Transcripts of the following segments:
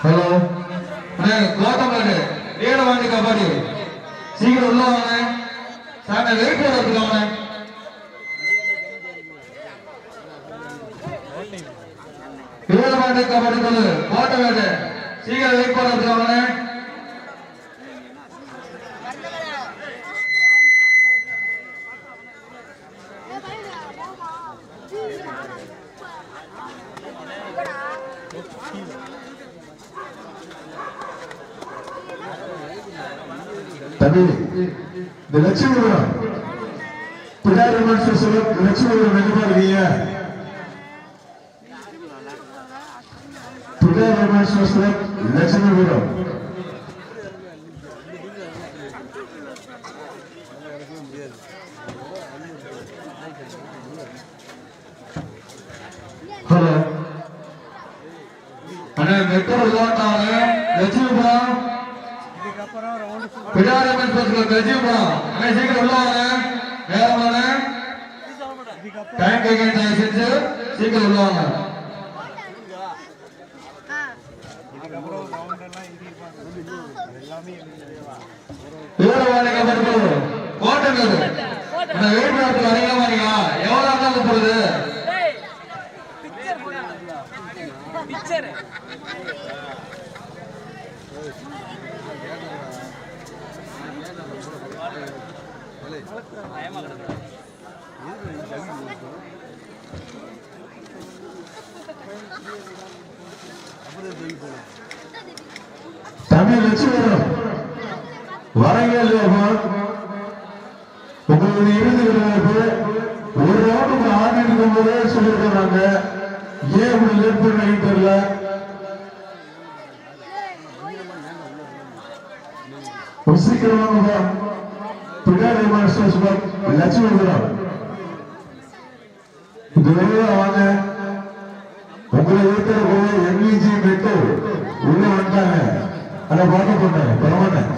Hello. அண்ணே கோத்தமேடு வீரவாண்டி கபடி சீக்கிரம் உள்ள வாங்க. சாமி வெயிட் போட இருக்காங்க வீரவாண்டி கபடி குழு கோட்டமேடு சீக்கிரம் வெயிட் போட இருக்காங்க லட்சுமிபுரம். பிள்ளையார் மனுஷன் லட்சுமிபுரம் எங்க இருக்கீங்க பிள்ளையார் மனுஷன் லட்சுமிபுரம் ஹலோ அண்ணே மெட்ரோ விளையாட்டாங்க லட்சுமிபுரம் பிடாரி அம்மன் பஸ்ல லட்சுமிபுரம் அண்ணே சீக்கிரம் உள்ள வாங்க வேகமான டைம் கேட்க செஞ்சு சீக்கிரம் உள்ள வாங்க வீரவாணி கபடி கோட்டை அந்த வெயிட் நாட்டுக்கு வரீங்க எவ்வளவு இருந்தாலும் வரீங்க உங்களுடைய இறுதி விளையாட்டு ஒரு ரவுண்டுக்கு ஆடி இருக்கும் போதே சொல்லியிருக்கிறாங்க. ஏன் இப்படி லேட் பண்ணி தெரியல. சீக்கிரமாக பின்னாடி மாஸ்டர் லட்சுமிபுரம் இந்த வாங்க. உங்களை இருக்கிற எம்இஜி மெட்டு உள்ள வந்துட்டாங்க. ஆனா பார்க்க பரவாயில்ல.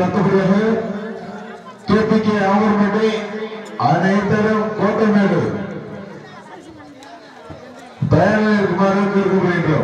ಬಂದು ಬಿಡಲು ತೂಪಿಗೆ ಅವರು ಮಾಡಿ ಅನೇಕರು ಕೋಟೆ ಮೇಡು ದಯಾವೀರ್ ಕುಮಾರ್ ತಿರುಗಬೇಕು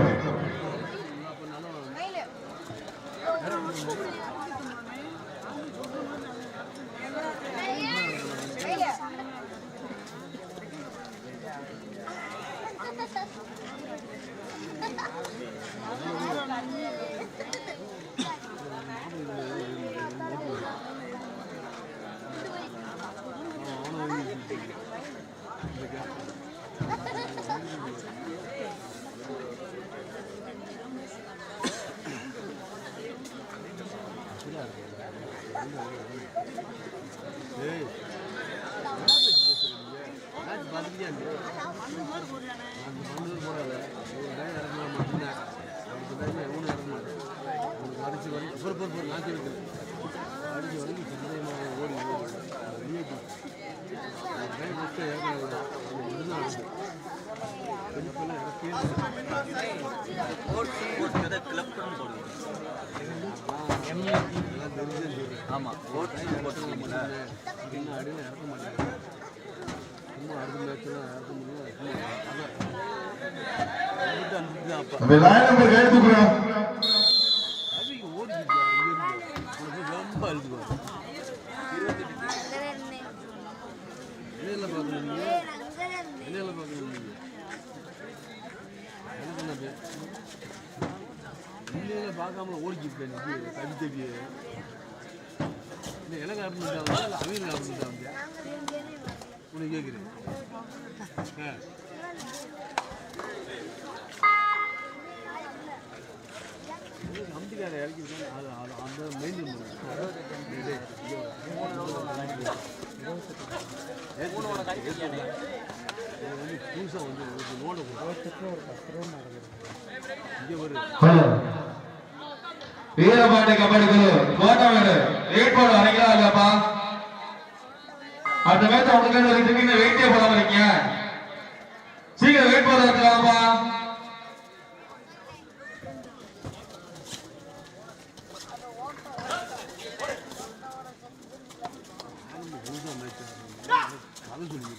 ஆமா ஓட்டு போட்டுருக்கீங்களா அடுத்த மேட்ச்லாம் இறக்க முடியும் இதுதான் அப்பா அந்த லைன் நம்பர் கை தூக்குறோம் இல்லையில பார்க்காம ஓடிக்கிட்டு எனக்கு தடி தடியே இல்லை எனக்கு ஆரம்பிச்சாங்க இல்லை அவங்க ஆரம்பிச்சாங்க உனக்கு கேட்குறேன் ஆ. நம்பிக்கார இறக்கி அது அது அந்த மெயின்டைன் வந்து புதுசாக வந்து ஒரு இங்கே ஒரு வீரபாண்டி கபடி குழு கோட்டை வீடு கோட்டமேடு ஏற்பாடு வரீங்களா இல்லப்பா அந்த மேட்ச் உங்களுக்கு வெயிட்டே போடாம இருக்கீங்க. சீக்கிரம் வெயிட் போட இருக்கலாம்ப்பா புதுசாக மேட்ச் அதை சொல்லி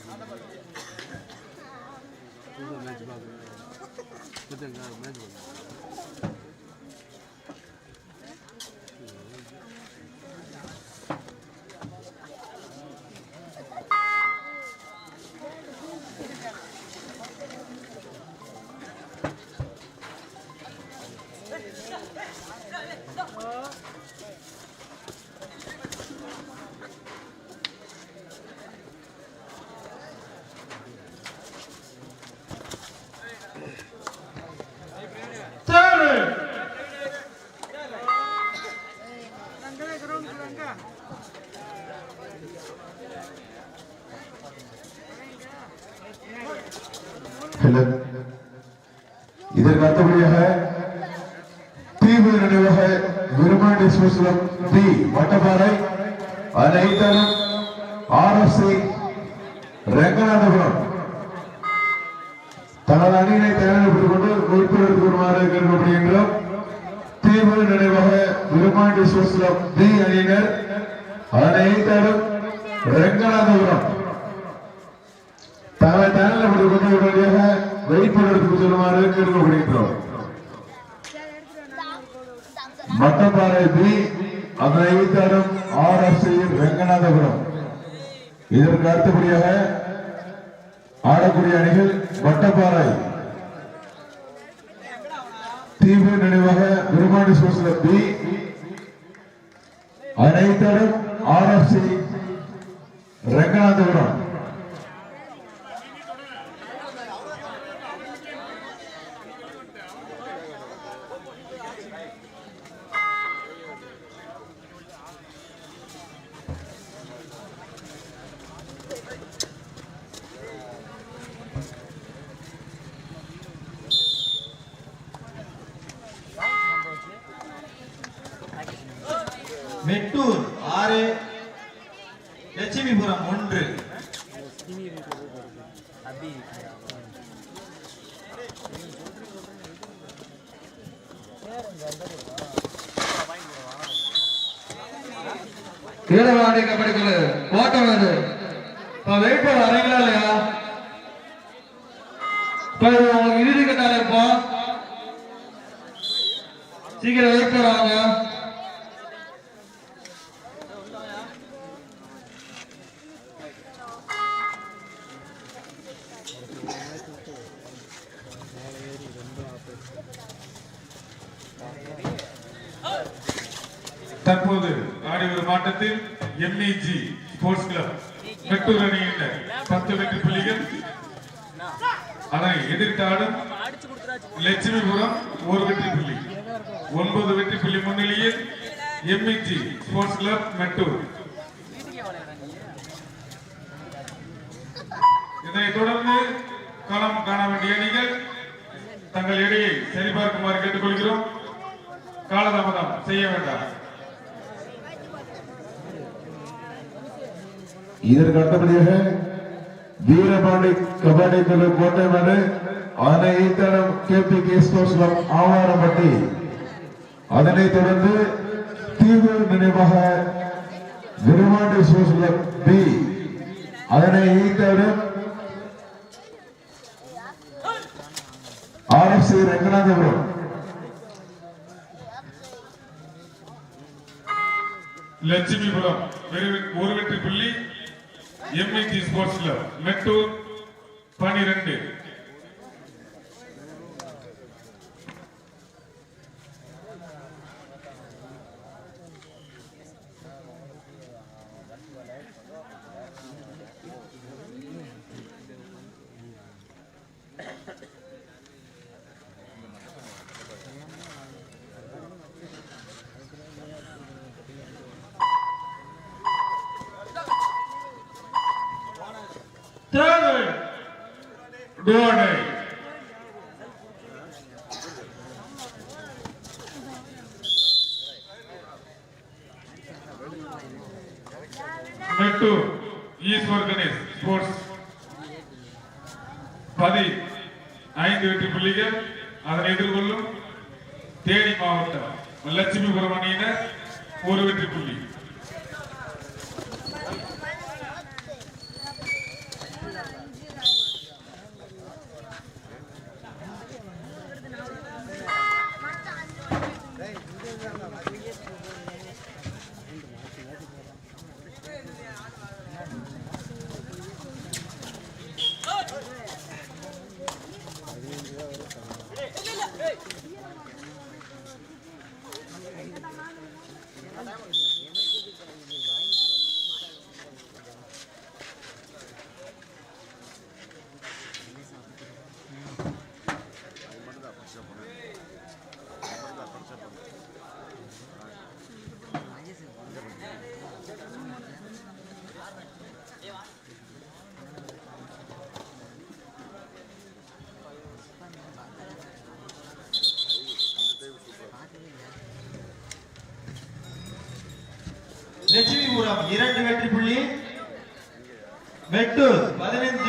புதுசாக மேட்ச் பார்க்குறேன் மேட்ச் பார்க்குறேன் ஹலோ இதற்கு அடுத்தபடியாக தீவு நினைவாக. விருமாண்டி ரங்கநாதபுரம். தனது அணியினை கொண்டு உறுப்பினர் வருமாறு கேட்கப்படுகின்றோம். தீவு நினைவாக. விருமாண்டி சுசலம் அணியினர் அனைத்தரும் ரங்கநாதபுரம். தங்களை கொண்டு உடனடியாக வெளிப்படுறதுக்கு சொல்லுமாறு கேட்கப்படுகின்றோம் மட்டப்பாறை பி அதனை தரும் ஆர் எஸ் ரங்கநாதபுரம். இதற்கு அடுத்தபடியாக ஆடக்கூடிய அணிகள் வட்டப்பாறை தீவு நினைவாக விருமாண்டி சோசில பி அதனை தரும் R F C Ranganathapuram Mettur ஆறு லட்சுமிபுரம் ஒன்று. வீரபாண்டி கபடி குழு கோட்டமேடு இப்ப வெயிட் போட வரீங்களா இல்லையா? இப்ப இறுதி கட்டால இருப்போம் சீக்கிரம் வெயிட் போட வாங்க தற்போது ஆடி வரும் ஆட்டத்தில் எம்இஜி ஸ்போர்ட்ஸ் கிளப் மெட்டூர் அணியினர் பத்து வெற்றி புள்ளிகள் அதனை எதிர்த்து ஆடும் லட்சுமிபுரம் ஒரு வெற்றி புள்ளி. ஒன்பது வெற்றி புள்ளி முன்னிலையில் எம்இஜி ஸ்போர்ட்ஸ் கிளப் மெட்டூர் இதனைத் தொடர்ந்து களம் காண வேண்டிய அணிகள் தங்கள் எடையை சரிபார்க்குமாறு கேட்டுக்கொள்கிறோம். காலதாமதம் செய்ய வேண்டாம். இதற்கு அடுத்தபடியாக வீரபாண்டி கபாடி கோட்டை கோட்டைமேடு அதனை ஈத்தனம் KP K sports club Avarampatti அதனைத் தொடர்ந்து தீவு நினைவாக விருமாண்டி ஸ்போர்ட்ஸ் பி. அதனை ஈத்தனம் ஆர் எஸ் ரங்கநாதபுரம். லட்சுமிபுரம் ஒரு வெற்றி புள்ளி எம்ஐடி ஸ்போர்ட்ஸ் கிளப் மெட்டூர் பனிரெண்டு. Ordem! இரண்டு வெற்றி புள்ளி. மெட்டூர் பதினைந்து.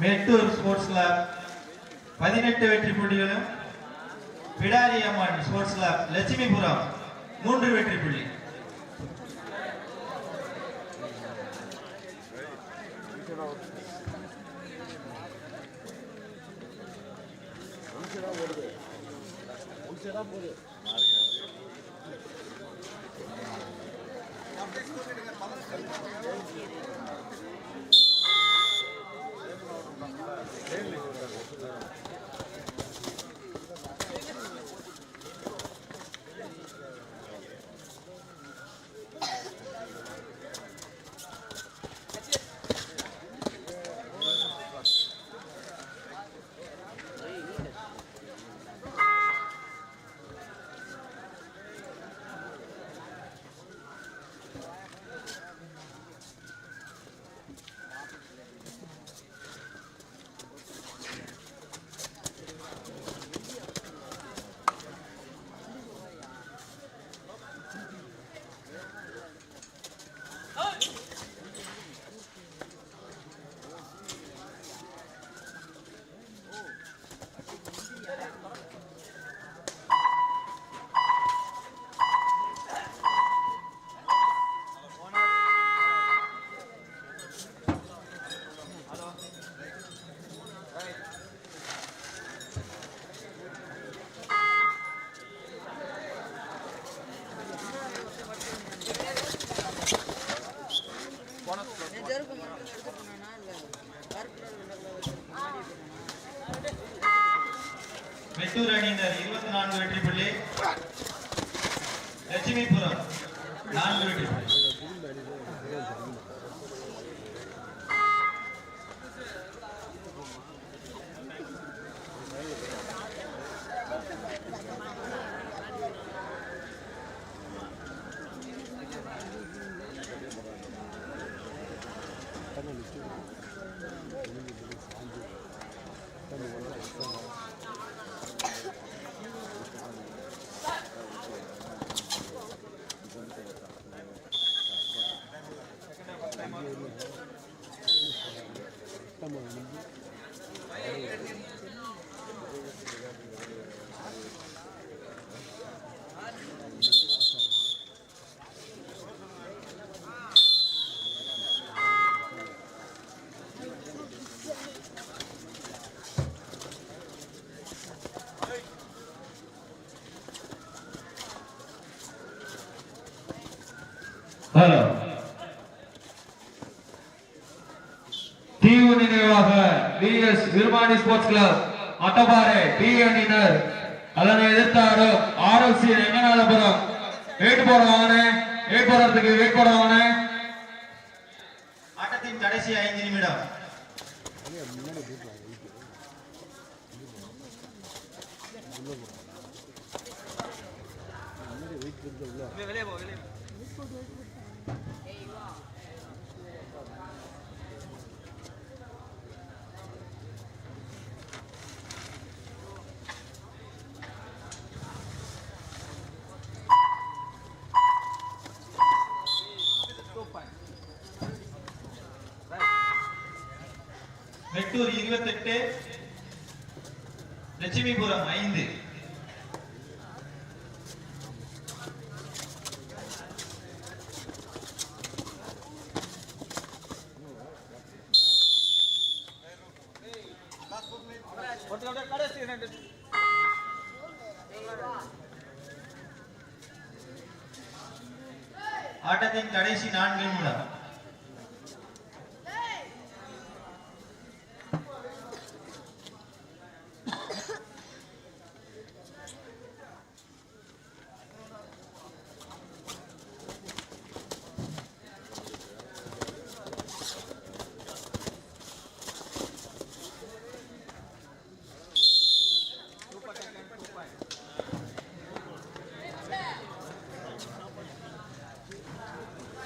மெட்டூர் ஸ்போர்ட்ஸ் லேப் பதினெட்டு வெற்றி புள்ளிகளும் பிடாரி அம்மன் ஸ்போர்ட்ஸ் லேப் லட்சுமிபுரம் மூன்று வெற்றி புள்ளி. போகுது தீவு நினைவாக PS Virumani sports club Attaparai T அணியினர் அதனை எதிர்த்தாடும் ஆர்எல்சி ரெங்கநாதபுரம் வெயிட் போடுவானே வெயிட் போடுறதுக்கு வெயிட் போடுவானே ஆட்டத்தின் கடைசி ஐந்து நிமிடம். வெளியே போ வெளியே போ. இருபத்தெட்டு லட்சுமிபுரம் ஐந்து கடைசி ஆட்டத்தின் கடைசி நான்கு நிமிடம்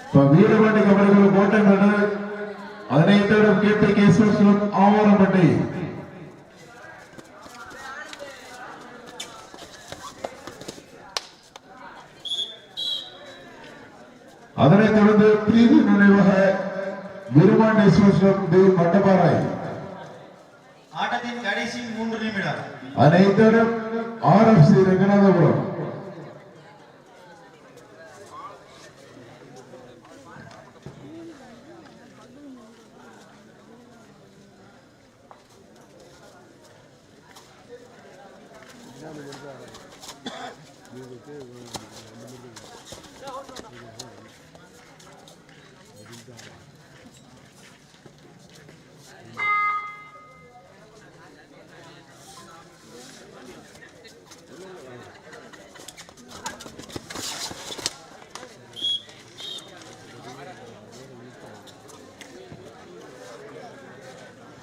இப்ப வீரபாண்டி கபடிகள் கோட்டை அதனை தேடும் கேபி ஆவரம்பட்டி. அதனைத் தொடர்ந்து பிரிவு நினைவாக விருமாண்டேஸ்வரம் டி. மட்டப்பாறை. ஆட்டத்தின் கடைசி மூன்று நிமிடம். அதனைத் தேடும் R F C Renganathapuram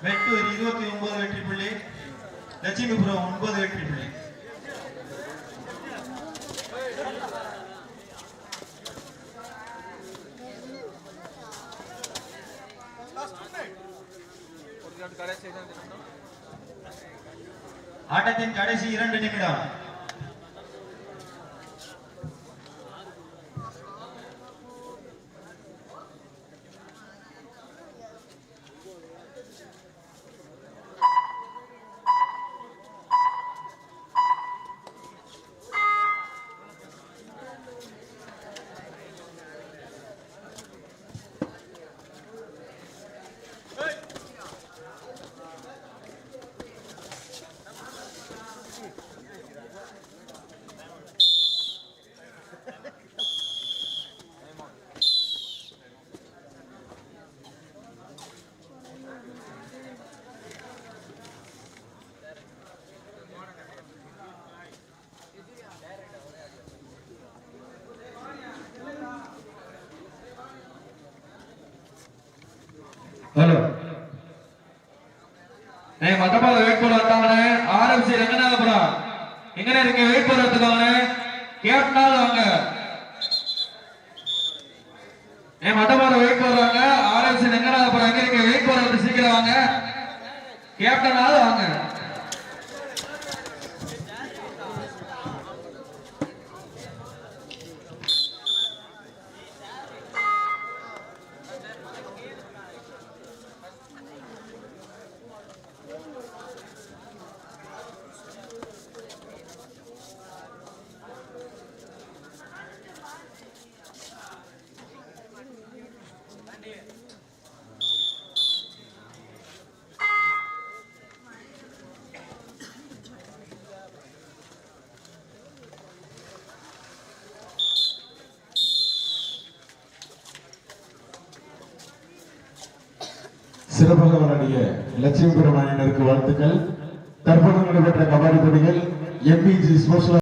Mettur இருபத்தி ஒன்பது வெற்றி புள்ளி லட்சுமிபுரம் ஒன்பது வெற்றி హలో నేను மொத்தமாக வேட்பாளர் வந்தாங்கன்னு ஆர்எம்சி ரங்கநாதபுரம். எங்கே நீங்க வேட்பாளர் எடுத்துக்கோங்கன்னு கேட்டால் வாங்க ஏய் மத்தபால வெயிட் பண்றாங்க ஆர்எம்சி ரங்கநாதபுரம் எங்க நீங்க வெயிட் பண்றது சீக்கிரம் வாங்க கேப்டனால வாங்க சிறப்பாக லட்சுமி லட்சுமிபுரம் வாழ்த்துக்கள். தற்போது நடைபெற்ற கபாடி போட்டிகள் எம்பிஜி ஸ்போர்ட்ஸ்